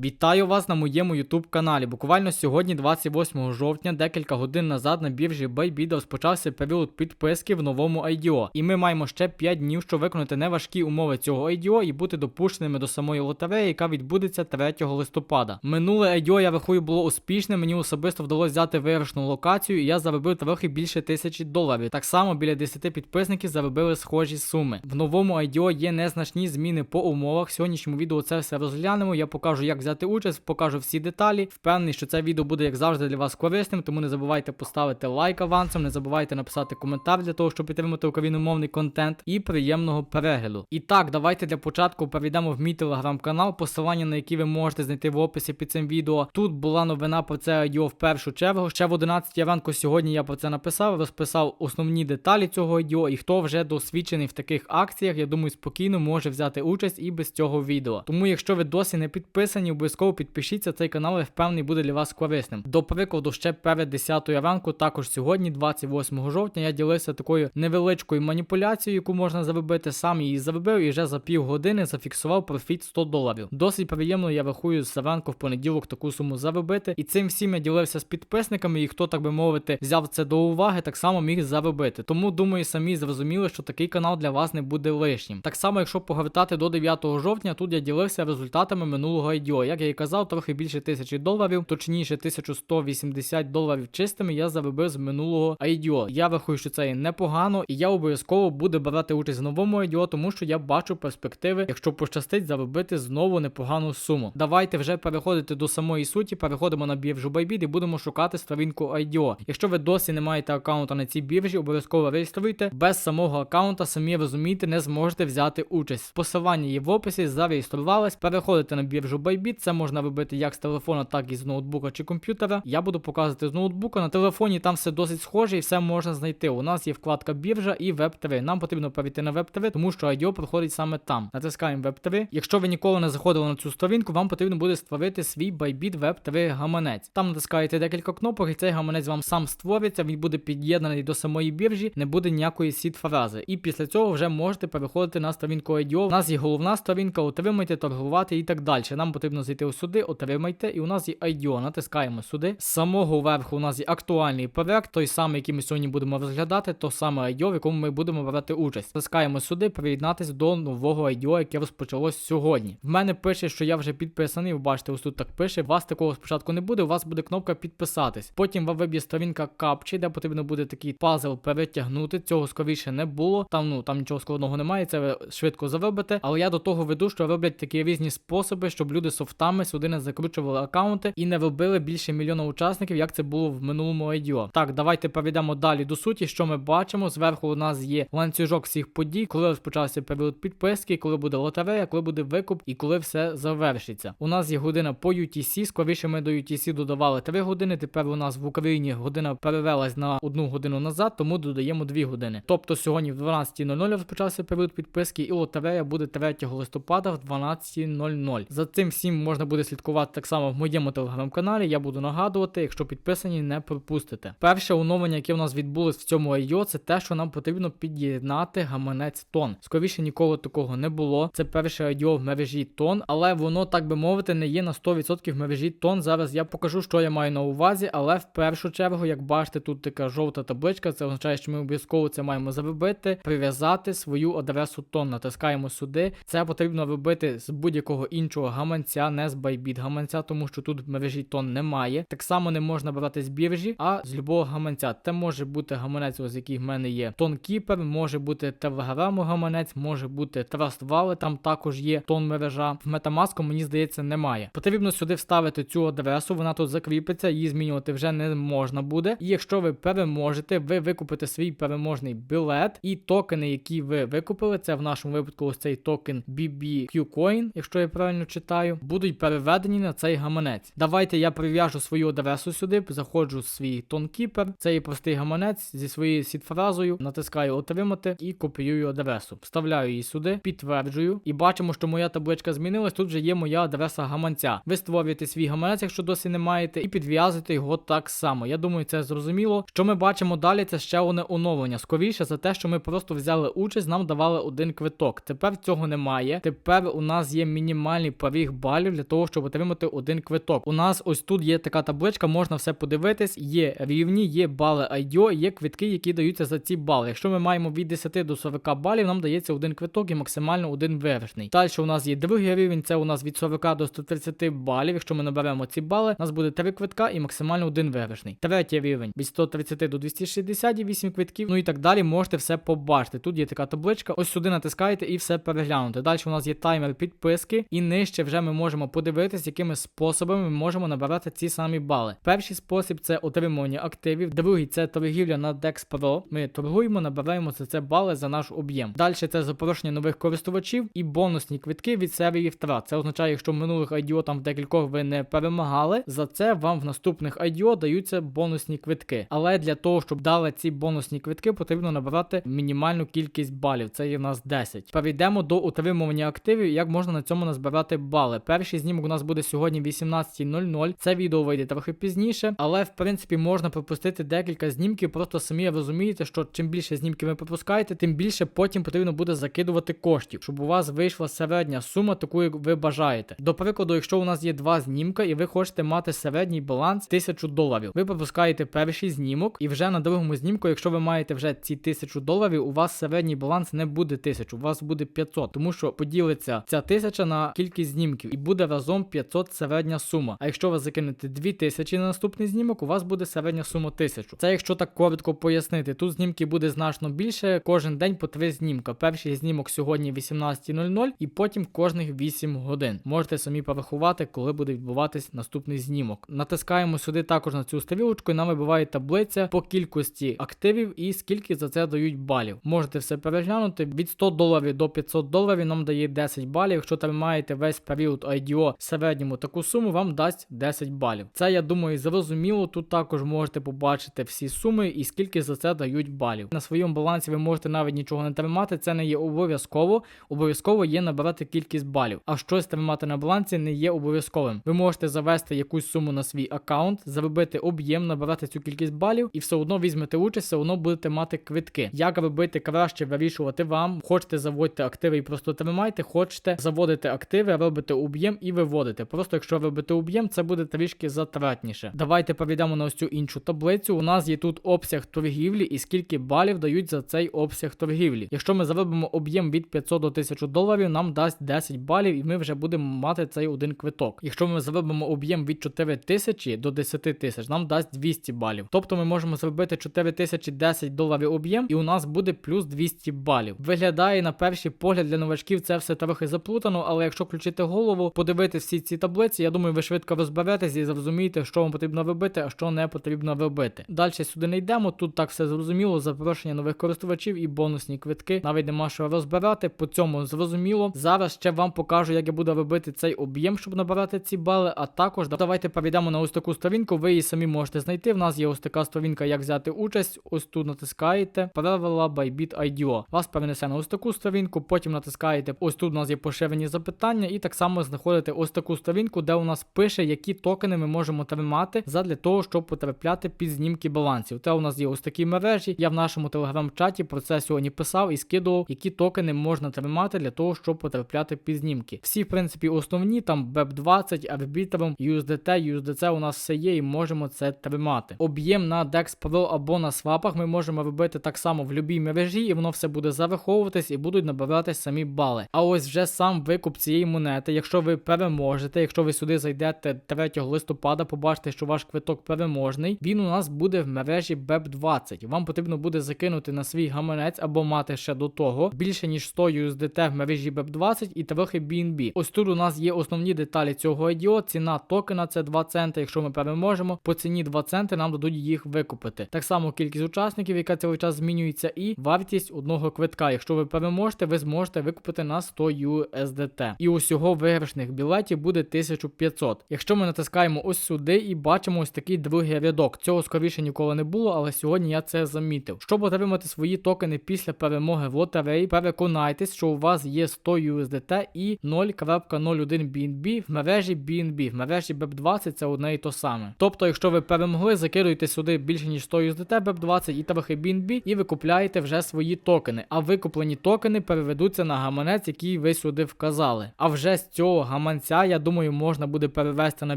Вітаю вас на моєму YouTube каналі. Буквально сьогодні, 28 жовтня, декілька годин назад на біржі Bybit розпочався період підписки в новому IDO. І ми маємо ще 5 днів, щоб виконати неважкі умови цього IDO і бути допущеними до самої лотереї, яка відбудеться 3 листопада. Минуле IDO, я рахую, було успішним. Мені особисто вдалося взяти виграшну локацію, і я заробив трохи більше тисячі доларів. Так само біля 10 підписників заробили схожі суми. В новому IDO є незначні зміни по умовах. Сьогоднішньому відео це все розглянемо. Я покажу, як взяти участь, покажу всі деталі. Впевнений, що це відео буде як завжди для вас корисним, тому не забувайте поставити лайк авансом, не забувайте написати коментар для того, щоб підтримати україномовний контент і приємного перегляду. І так, давайте для початку перейдемо в мій телеграм-канал, посилання на який ви можете знайти в описі під цим відео. Тут була новина про це IDO в першу чергу. Ще в 11 ранку сьогодні я про це написав, розписав основні деталі цього IDO, і хто вже досвідчений в таких акціях, я думаю, спокійно може взяти участь і без цього відео. Тому, якщо ви досі не підписані, обов'язково підпишіться цей канал, я впевнений буде для вас корисним. До прикладу, ще перед 10 ранку, також сьогодні, 28 жовтня, я ділився такою невеличкою маніпуляцією, яку можна заробити. Сам її заробив і вже за півгодини зафіксував профіт 100 доларів. Досить приємно, я рахую з ранку в понеділок таку суму заробити. І цим всім я ділився з підписниками, і хто, так би мовити, взяв це до уваги, так само міг заробити. Тому думаю, самі зрозуміли, що такий канал для вас не буде лишнім. Так само, якщо повертати до 9 жовтня, тут я ділився результатами минулого IDO. Як я і казав, трохи більше тисячі доларів, точніше 1180 доларів чистими я заробив з минулого IDO. Я рахую, що це є непогано, і я обов'язково буду брати участь в новому IDO, тому що я бачу перспективи, якщо пощастить, заробити знову непогану суму. Давайте вже переходити до самої суті, переходимо на біржу Bybit і будемо шукати сторінку IDO. Якщо ви досі не маєте аккаунта на цій біржі, обов'язково реєструйте. Без самого аккаунта, самі розумієте, не зможете взяти участь. Посилання є в описі, зареєструвались, переходите на біржу Bybit, це можна робити як з телефона, так і з ноутбука чи комп'ютера. Я буду показувати з ноутбука. На телефоні там все досить схоже і все можна знайти. У нас є вкладка біржа і веб 3 Нам потрібно перейти на веб 3 тому що IDO проходить саме там. Натискаємо веб 3 Якщо ви ніколи не заходили на цю сторінку, вам потрібно буде створити свій Bybit Web 3 гаманець. Там натискаєте декілька кнопок, і цей гаманець вам сам створиться. Він буде під'єднаний до самої біржі, не буде ніякої сіт фрази. І після цього вже можете переходити на сторінку IDO. У нас є головна сторінка, отримайте, торгувати і так далі. Нам потрібно зайти ось сюди, отримайте, і у нас є IDO. Натискаємо сюди. З самого верху у нас є актуальний проект, той самий, який ми сьогодні будемо розглядати, то саме IDO, в якому ми будемо брати участь. Натискаємо сюди, приєднатись до нового IDO, яке розпочалось сьогодні. В мене пише, що я вже підписаний. Ви бачите, ось тут так пише. У вас такого спочатку не буде, у вас буде кнопка підписатись. Потім вам виб'є сторінка капчі, де потрібно буде такий пазл перетягнути. Цього скоріше не було. Там ну там нічого складного немає, це ви швидко заробите. Але я до того веду, що роблять такі різні способи, щоб люди софтами сюди не закручували аккаунти і не робили більше мільйона учасників, як це було в минулому IDO. Так, давайте перейдемо далі до суті. Що ми бачимо? Зверху у нас є ланцюжок всіх подій, коли розпочався період підписки, коли буде лотерея, коли буде викуп і коли все завершиться. У нас є година по UTC. Скоріше ми до UTC додавали 3 години. Тепер у нас в Україні година перевелась на одну годину назад, тому додаємо 2 години. Тобто сьогодні в 12.00 розпочався період підписки, і лотерея буде 3 листопада в 12.00. За цим всім можна буде слідкувати так само в моєму телеграм-каналі. Я буду нагадувати, якщо підписані, не пропустите. Перше оновлення, яке у нас відбулось в цьому IO, це те, що нам потрібно під'єднати гаманець тон. Скоріше ніколи такого не було. Це перше IO в мережі тон, але воно, так би мовити, не є на 100% в мережі тон. Зараз я покажу, що я маю на увазі, але в першу чергу, як бачите, тут така жовта табличка, це означає, що ми обов'язково це маємо зробити, прив'язати свою адресу тон. Натискаємо сюди. Це потрібно робити з будь-якого іншого гаманця, не з Bybit гаманця, тому що тут мережі тон немає. Так само не можна брати з біржі, а з любого гаманця. Це може бути гаманець, ось який в мене є тонкіпер, може бути телеграму гаманець, може бути Trust Wallet, там також є тон мережа. В Metamask, мені здається, немає. Потрібно сюди вставити цю адресу, вона тут закріпиться, її змінювати вже не можна буде. І якщо ви переможете, ви викупите свій переможний білет і токени, які ви викупили, це в нашому випадку ось цей токен BBQ Coin, якщо я правильно читаю, будуть переведені на цей гаманець. Давайте я прив'яжу свою адресу сюди, заходжу в свій тонкіпер, це є простий гаманець зі своєю сітфразою, натискаю отримати і копіюю адресу. Вставляю її сюди, підтверджую, і бачимо, що моя табличка змінилась. Тут вже є моя адреса гаманця. Ви створюєте свій гаманець, якщо досі не маєте, і підв'язуєте його так само. Я думаю, це зрозуміло. Що ми бачимо далі, це ще одне оновлення. Скоріше за те, що ми просто взяли участь, нам давали один квиток. Тепер цього немає. Тепер у нас є мінімальний поріг балів. Балів для того, щоб отримати один квиток. У нас ось тут є така табличка, можна все подивитись. Є рівні, є бали IDO, є квитки, які даються за ці бали. Якщо ми маємо від 10 до 40 балів, нам дається один квиток і максимально один виграшний. Далі у нас є другий рівень, це у нас від 40 до 130 балів. Якщо ми наберемо ці бали, у нас буде 3 квитка і максимально один виграшний. Третій рівень від 130 до 260 і 8 квитків. Ну і так далі. Можете все побачити. Тут є така табличка. Ось сюди натискаєте і все переглянути. Далі у нас є таймер підписки, і нижче вже ми можемо подивитись, якими способами ми можемо набирати ці самі бали. Перший спосіб це отримування активів, другий це торгівля на Dex Pro. Ми торгуємо, набираємо за це бали за наш об'єм. Далі це запрошення нових користувачів і бонусні квитки від серії втрат. Це означає, якщо в минулих IDO там в декількох ви не перемагали, за це вам в наступних IDO даються бонусні квитки. Але для того, щоб дали ці бонусні квитки, потрібно набирати мінімальну кількість балів. Це є в нас 10. Перейдемо до утримування активів, як можна на цьому назбирати бали. Перший знімок у нас буде сьогодні 18.00. Це відео вийде трохи пізніше, але в принципі можна пропустити декілька знімків. Просто самі розумієте, що чим більше знімків ви пропускаєте, тим більше потім потрібно буде закидувати коштів, щоб у вас вийшла середня сума, таку як ви бажаєте. До прикладу, якщо у нас є два знімка, і ви хочете мати середній баланс 1000 доларів, ви пропускаєте перший знімок, і вже на другому знімку, якщо ви маєте вже ці 1000 доларів, у вас середній баланс не буде 1000, у вас буде 500, тому що поділиться ця тисяча на кількість знімків, і буде разом 500 середня сума. А якщо ви закинете 2000 на наступний знімок, у вас буде середня сума 1000. Це якщо так коротко пояснити, тут знімків буде значно більше. Кожен день по три знімка. Перший знімок сьогодні 18.00 і потім кожних 8 годин. Можете самі порахувати, коли буде відбуватись наступний знімок. Натискаємо сюди також на цю стрілочку, і нам вибиває таблиця по кількості активів і скільки за це дають балів. Можете все переглянути. Від 100 доларів до 500 доларів нам дає 10 балів. Якщо тримаєте весь період IDO середньому таку суму, вам дасть 10 балів. Це я думаю зрозуміло. Тут також можете побачити всі суми і скільки за це дають балів. На своєму балансі ви можете навіть нічого не тримати. Це не є обов'язково. Обов'язково є набирати кількість балів. А щось тримати на балансі не є обов'язковим. Ви можете завести якусь суму на свій аккаунт, заробити об'єм, набирати цю кількість балів, і все одно візьмете участь, все одно будете мати квитки. Як робити краще вирішувати вам? Хочете заводити активи і просто тримайте, хочете заводити активи, робите об'єм і виводите. Просто якщо робите об'єм, це буде трішки затратніше. Давайте перейдемо на ось цю іншу таблицю. У нас є тут обсяг торгівлі і скільки балів дають за цей обсяг торгівлі. Якщо ми заробимо об'єм від 500 до 1000 доларів, нам дасть 10 балів, і ми вже будемо мати цей один квиток. Якщо ми заробимо об'єм від 4000 до 10 тисяч, нам дасть 200 балів. Тобто ми можемо зробити 4000 10 доларів об'єм, і у нас буде плюс 200 балів. Виглядає на перший погляд для новачків це все трохи заплутано, але якщо включити голову, подивитися всі ці таблиці, я думаю, ви швидко розберетесь і зрозумієте, що вам потрібно робити, а що не потрібно робити. Далі сюди не йдемо. Тут так все зрозуміло. Запрошення нових користувачів і бонусні квитки. Навіть нема що розбирати. По цьому зрозуміло. Зараз ще вам покажу, як я буду робити цей об'єм, щоб набирати ці бали. А також давайте перейдемо на ось таку сторінку. Ви її самі можете знайти. В нас є ось така сторінка, як взяти участь. Ось тут натискаєте правила Bybit IDO. Вас перенесе на ось таку сторінку. Потім натискаєте. Ось тут у нас є поширені запитання, і так само знаходите ось таку сторінку, де у нас пише, які токени ми можемо тримати задля того, щоб потрапляти під знімки балансів. Те у нас є ось такі мережі. Я в нашому телеграм-чаті про це сьогодні писав і скидував, які токени можна тримати для того, щоб потрапляти під знімки. Всі, в принципі, основні там BEP20, Arbitrum, USDT, USDC у нас все є і можемо це тримати. Об'єм на DEX Pro або на свапах ми можемо робити так само в любій мережі, і воно все буде зараховуватись і будуть набиратись самі бали. А ось вже сам викуп цієї монети, якщо ви переможете, якщо ви сюди зайдете 3 листопада, побачите, що ваш квиток переможний, він у нас буде в мережі BEP20. Вам потрібно буде закинути на свій гаманець або мати ще до того більше ніж 100 USDT в мережі BEP20 і трохи BNB. Ось тут у нас є основні деталі цього IDO. Ціна токена це 2 центи. Якщо ми переможемо, по ціні 2 центи нам дадуть їх викупити. Так само кількість учасників, яка цілий час змінюється, і вартість одного квитка. Якщо ви переможете, ви зможете викупити на 100 USDT. І усього виграшних білетів буде 1500. Якщо ми натискаємо ось сюди і бачимо ось такий другий рядок. Цього скоріше ніколи не було, але сьогодні я це замітив. Щоб отримати свої токени після перемоги в лотереї, переконайтесь, що у вас є 100 USDT і 0.01 BNB в мережі BNB. В мережі BEP20 це одне і то саме. Тобто, якщо ви перемогли, закидуєте сюди більше ніж 100 USDT BEP20 і трохи BNB, і ви купляєте вже свої токени. А викуплені токени переведуться на гаманець, який ви сюди вказали. А вже з цього гаманця гаманця, я думаю, можна буде перевести на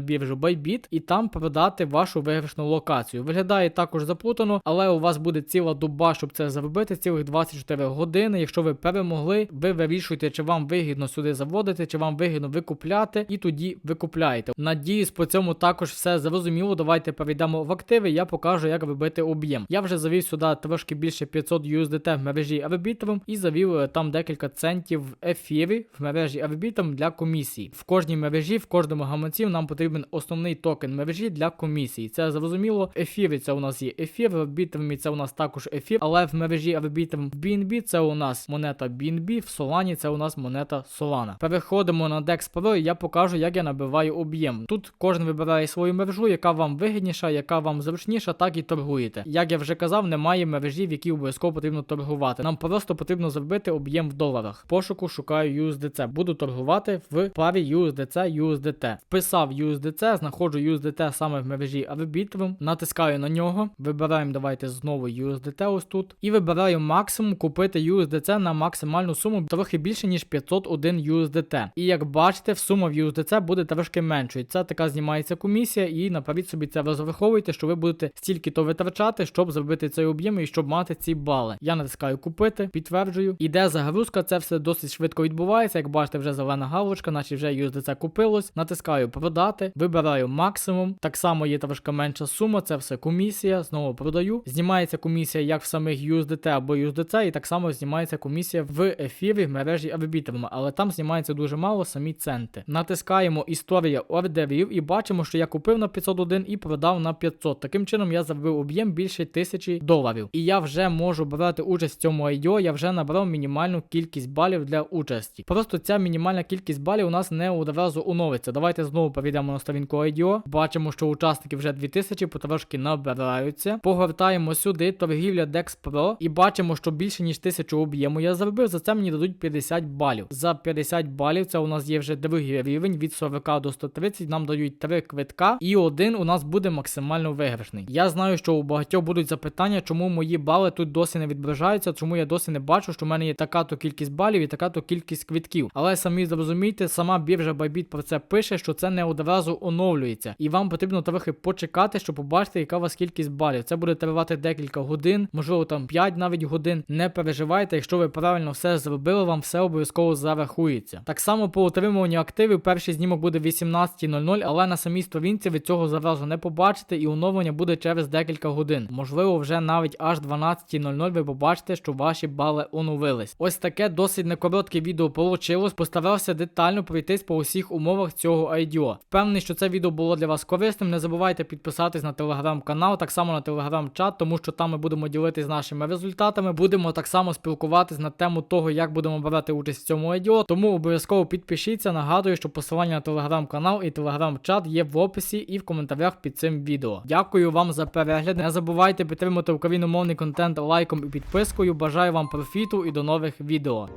біржу Bybit і там продати вашу виграшну локацію. Виглядає також заплутано, але у вас буде ціла доба, щоб це зробити, цілих 24 години. Якщо ви перемогли, ви вирішуєте, чи вам вигідно сюди заводити, чи вам вигідно викупляти, і тоді викупляєте. Надіюсь, по цьому також все зрозуміло. Давайте перейдемо в активи. Я покажу, як вибити об'єм. Я вже завів сюди трошки більше 500 USDT в мережі Arbitrum і завів е, там декілька центів в ефірі в мережі Arbitrum для комісії. В кожній мережі, в кожному гаманці нам потрібен основний токен мережі для комісії. Це зрозуміло. Ефіри це у нас є ефір, в Arbitrum це у нас також ефір, але в мережі Arbitrum BNB це у нас монета BNB, в Solana це у нас монета Solana. Переходимо на DEX Pro і я покажу, як я набиваю об'єм. Тут кожен вибирає свою мережу, яка вам вигідніша, яка вам зручніша, так і торгуєте. Як я вже казав, немає мережі, в якій обов'язково потрібно торгувати. Нам просто потрібно зробити об'єм в доларах. Пошуку шукаю USDC. Буду торгувати в парі USDC USDT. Вписав USDC, знаходжу USDT саме в мережі Arbitrum, натискаю на нього, вибираємо давайте знову USDT ось тут. І вибираю максимум купити USDC на максимальну суму трохи більше, ніж 501 USDT. І як бачите, сума в USDC буде трошки меншою. Це така знімається комісія, і наперед собі це розраховуйте, що ви будете стільки то витрачати, щоб зробити цей об'єм і щоб мати ці бали. Я натискаю купити, підтверджую. Іде загрузка, це все досить швидко відбувається. Як бачите, вже зелена галочка, наче вже USDC купилось. Натискаю продати, вибираю максимум. Так само є трошки менша сума, це все комісія. Знову продаю. Знімається комісія як в самих USDT або USDC, і так само знімається комісія в ефірі в мережі Arbitrum, але там знімається дуже мало самі центи. Натискаємо історія ордерів і бачимо, що я купив на 501 і продав на 500. Таким чином я заробив об'єм більше тисячі доларів. І я вже можу брати участь в цьому IDO, я вже набрав мінімальну кількість балів для участі. Просто ця мінімальна кількість балів у нас не одразу оновиться. Давайте знову перейдемо на сторінку IDO. Бачимо, що учасників вже 2000, потрошки набираються. Погортаємо сюди торгівля Dex Pro і бачимо, що більше ніж 1000 об'єму я заробив. За це мені дадуть 50 балів. За 50 балів це у нас є вже другий рівень від 40 до 130. Нам дають 3 квитка, і один у нас буде максимально виграшний. Я знаю, що у багатьох будуть запитання, чому мої бали тут досі не відображаються, чому я досі не бачу, що в мене є така то кількість балів і така то кількість квитків. Але самі зрозумійте, сама біржа Bybit про це пише, що це не одразу оновлюється, і вам потрібно трохи почекати, щоб побачити, яка у вас кількість балів. Це буде тривати декілька годин, можливо, там 5 навіть годин. Не переживайте, якщо ви правильно все зробили, вам все обов'язково зарахується. Так само по отримуванню активів перший знімок буде 18.00, але на самій сторінці ви цього зразу не побачите, і оновлення буде через декілька годин. Можливо, вже навіть аж 12.00 ви побачите, що ваші бали оновились. Ось таке досить некоротке відео получилось. Постарався детально пройтись по усіх умовах цього IDO. Впевнений, що це відео було для вас корисним. Не забувайте підписатись на телеграм-канал, так само на телеграм-чат, тому що там ми будемо ділитись нашими результатами. Будемо так само спілкуватись на тему того, як будемо брати участь в цьому IDO. Тому обов'язково підпишіться. Нагадую, що посилання на телеграм-канал і телеграм-чат є в описі і в коментарях під цим відео. Дякую вам за перегляд. Не забувайте підтримати україномовний контент лайком і підпискою. Бажаю вам профіту і до нових відео.